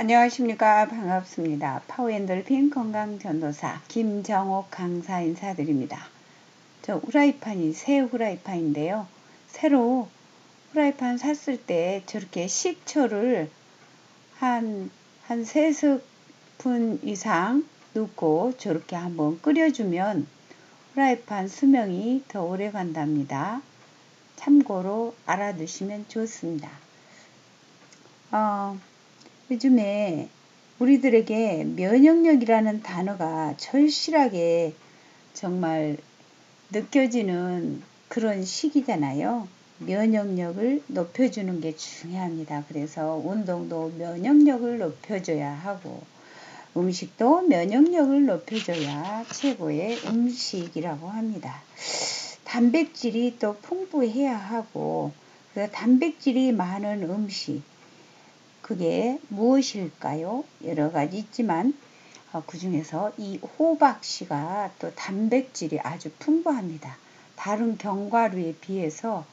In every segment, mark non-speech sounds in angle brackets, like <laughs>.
안녕하십니까 반갑습니다. 파워엔돌핀 건강전도사 김정옥 강사 인사드립니다. 저 후라이팬이 새 후라이팬인데요. 새로 후라이팬 샀을 때 저렇게 식초를 한, 한 3스푼 이상 넣고 저렇게 한번 끓여주면 후라이팬 수명이 더 오래 간답니다. 참고로 알아두시면 좋습니다. 어, 요즘에 우리들에게 면역력이라는 단어가 절실하게 정말 느껴지는 그런 시기잖아요. 면역력을 높여주는 게 중요합니다. 그래서 운동도 면역력을 높여줘야 하고 음식도 면역력을 높여줘야 최고의 음식이라고 합니다. 단백질이 또 풍부해야 하고 그 단백질이 많은 음식 그게 무엇일까요? 여러 가지 있지만 어, 그 중에서 이 호박씨가 또 단백질이 아주 풍부합니다. 다른 견과류에 비해서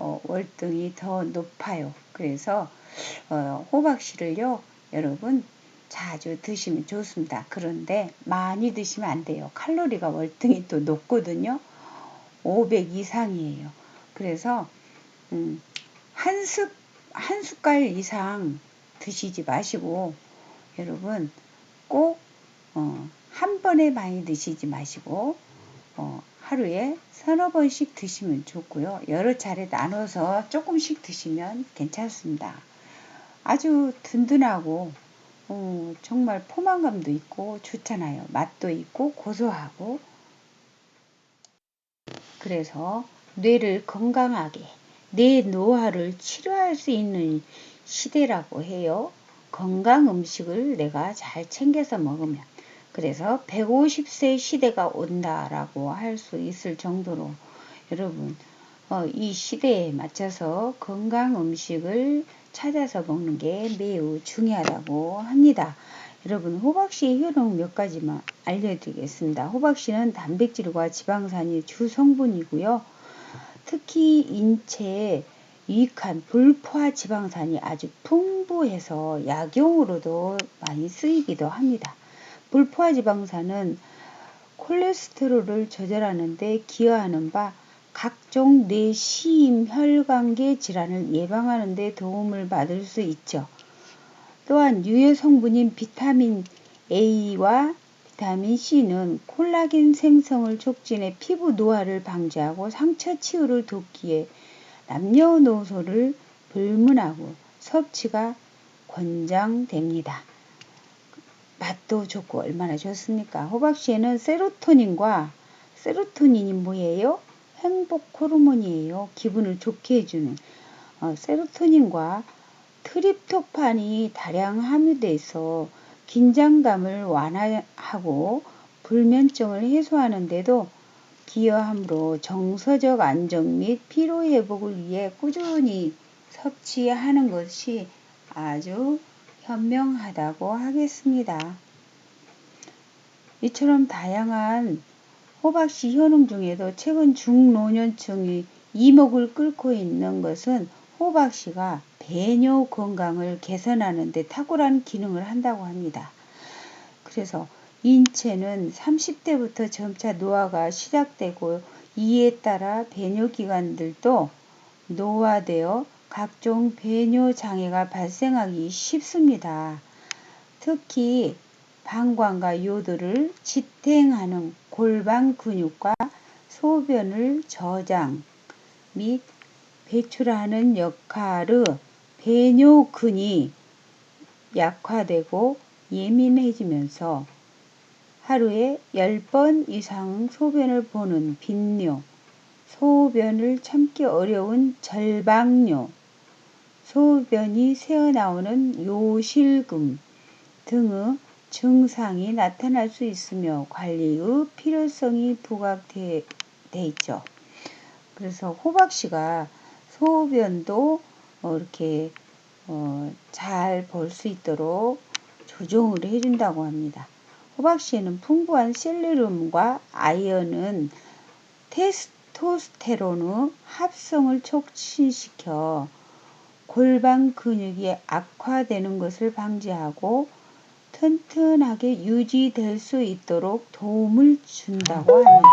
어, 월등히 더 높아요. 그래서 어, 호박씨를요, 여러분 자주 드시면 좋습니다. 그런데 많이 드시면 안 돼요. 칼로리가 월등히 또 높거든요. 500 이상이에요. 그래서 음, 한 습, 한 숟갈 이상 드시지 마시고 여러분 꼭한 어, 번에 많이 드시지 마시고 어, 하루에 서너 번씩 드시면 좋고요. 여러 차례 나눠서 조금씩 드시면 괜찮습니다. 아주 든든하고 어, 정말 포만감도 있고 좋잖아요. 맛도 있고 고소하고 그래서 뇌를 건강하게 뇌 노화를 치료할 수 있는 시대라고 해요. 건강 음식을 내가 잘 챙겨서 먹으면. 그래서 150세 시대가 온다라고 할 수 있을 정도로 여러분 어, 이 시대에 맞춰서 건강 음식을 찾아서 먹는 게 매우 중요하다고 합니다. 여러분 호박씨의 효능 몇 가지만 알려드리겠습니다. 호박씨는 단백질과 지방산이 주 성분이고요. 특히 인체에 유익한 불포화 지방산이 아주 풍부해서 약용으로도 많이 쓰이기도 합니다. 불포화 지방산은 콜레스테롤을 조절하는 데 기여하는 바 각종 뇌시임 혈관계 질환을 예방하는 데 도움을 받을 수 있죠. 또한 유해 성분인 비타민 A와 비타민 C는 콜라겐 생성을 촉진해 피부 노화를 방지하고 상처 치유를 돕기에 남녀노소를 불문하고 섭취가 권장됩니다. 맛도 좋고 얼마나 좋습니까? 호박씨에는 세로토닌과 세로토닌이 뭐예요? 행복 호르몬이에요. 기분을 좋게 해주는 어, 세로토닌과 트립토판이 다량 함유돼 서 긴장감을 완화하고 불면증을 해소하는데도 기여함으로 정서적 안정 및 피로 회복을 위해 꾸준히 섭취하는 것이 아주 현명하다고 하겠습니다. 이처럼 다양한 호박씨 효능 중에도 최근 중노년층이 이목을 끌고 있는 것은 호박씨가 배뇨 건강을 개선하는 데 탁월한 기능을 한다고 합니다. 그래서 인체는 30대부터 점차 노화가 시작되고 이에 따라 배뇨기관들도 노화되어 각종 배뇨 장애가 발생하기 쉽습니다. 특히 방광과 요도를 지탱하는 골반 근육과 소변을 저장 및 배출하는 역할의 배뇨근이 약화되고 예민해지면서 하루에 10번 이상 소변을 보는 빈뇨, 소변을 참기 어려운 절박뇨, 소변이 새어나오는 요실금 등의 증상이 나타날 수 있으며 관리의 필요성이 부각돼 있죠. 그래서 호박씨가 소변도 어, 이렇게 어, 잘볼 수 있도록 조정을 해준다고 합니다. 호박씨에는 풍부한 셀레늄과 아이언은 테스토스테론의 합성을 촉진시켜 골반 근육이 악화되는 것을 방지하고 튼튼하게 유지될 수 있도록 도움을 준다고 합니다.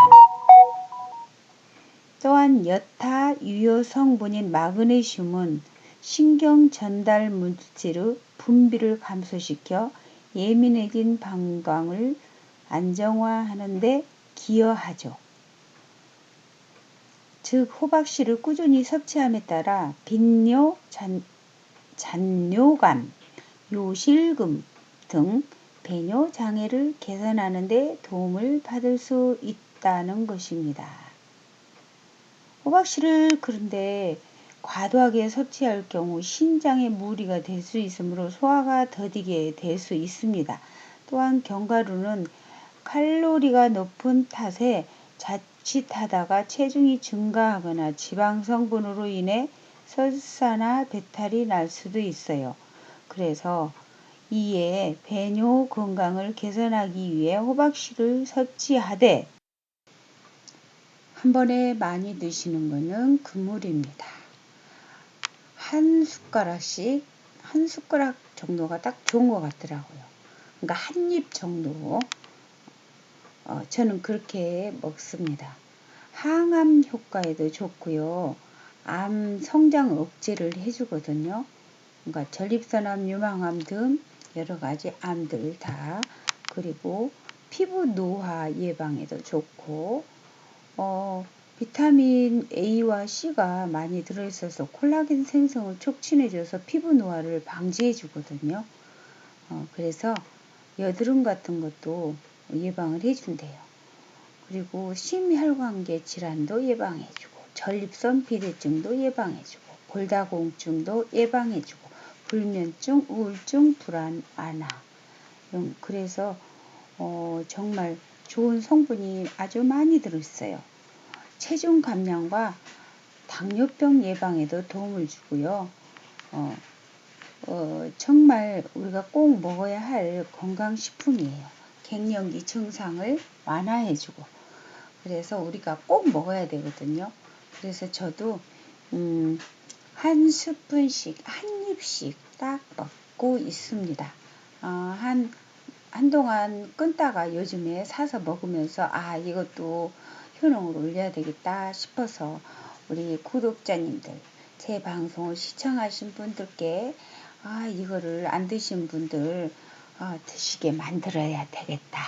또한 여타 유효 성분인 마그네슘은 신경 전달 물질의 분비를 감소시켜 예민해진 방광을 안정화하는 데 기여하죠. 즉 호박씨를 꾸준히 섭취함에 따라 빈뇨, 잔, 잔뇨감, 요실금 등 배뇨 장애를 개선하는 데 도움을 받을 수 있다는 것입니다. 호박씨를 그런데 과도하게 섭취할 경우 신장에 무리가 될 수 있으므로 소화가 더디게 될 수 있습니다. 또한 견과류는 칼로리가 높은 탓에 자칫하다가 체중이 증가하거나 지방 성분으로 인해 설사나 배탈이 날 수도 있어요. 그래서 이에 배뇨 건강을 개선하기 위해 호박씨를 섭취하되 한 번에 많이 드시는 것은 그물입니다. 한 숟가락씩 한 숟가락 정도가 딱 좋은 것 같더라고요. 그러니까 한 입 정도 어, 저는 그렇게 먹습니다. 항암 효과에도 좋고요. 암 성장 억제를 해주거든요. 그러니까 전립선암, 유방암 등 여러 가지 암들 다 그리고 피부 노화 예방에도 좋고 어, 비타민 A와 C가 많이 들어있어서 콜라겐 생성을 촉진해줘서 피부 노화를 방지해 주거든요. 어, 그래서 여드름 같은 것도 예방을 해준대요. 그리고 심혈관계 질환도 예방해주고 전립선 비대증도 예방해주고 골다공증도 예방해주고 불면증, 우울증, 불안, 안화 음, 그래서 어, 정말 좋은 성분이 아주 많이 들어있어요. 체중 감량과 당뇨병 예방에도 도움을 주고요. 어, 어, 정말 우리가 꼭 먹어야 할 건강식품이에요. 갱년기 증상을 완화해주고 그래서 우리가 꼭 먹어야 되거든요. 그래서 저도 음, 한 스푼씩 한 입씩 딱 먹고 있습니다. 어, 한 한동안 끊다가 요즘에 사서 먹으면서 아 이것도 효능을 올려야 되겠다 싶어서 우리 구독자님들 제 방송을 시청하신 분들께 아 이거를 안 드신 분들 어, 드시게 만들어야 되겠다.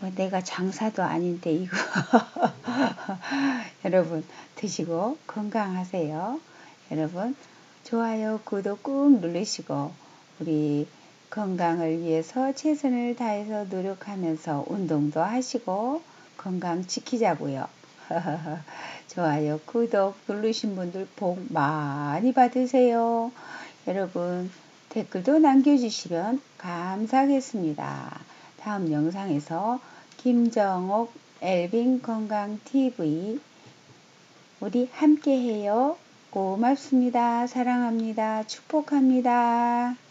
뭐 내가 장사도 아닌데 이거 <laughs> 여러분 드시고 건강하세요. 여러분 좋아요 구독 꾹 누르시고 우리 건강을 위해서 최선을 다해서 노력하면서 운동도 하시고 건강 지키자고요. <laughs> 좋아요, 구독 누르신 분들 복 많이 받으세요. 여러분 댓글도 남겨주시면 감사하겠습니다. 다음 영상에서 김정옥 엘빈 건강 TV 우리 함께 해요. 고맙습니다. 사랑합니다. 축복합니다.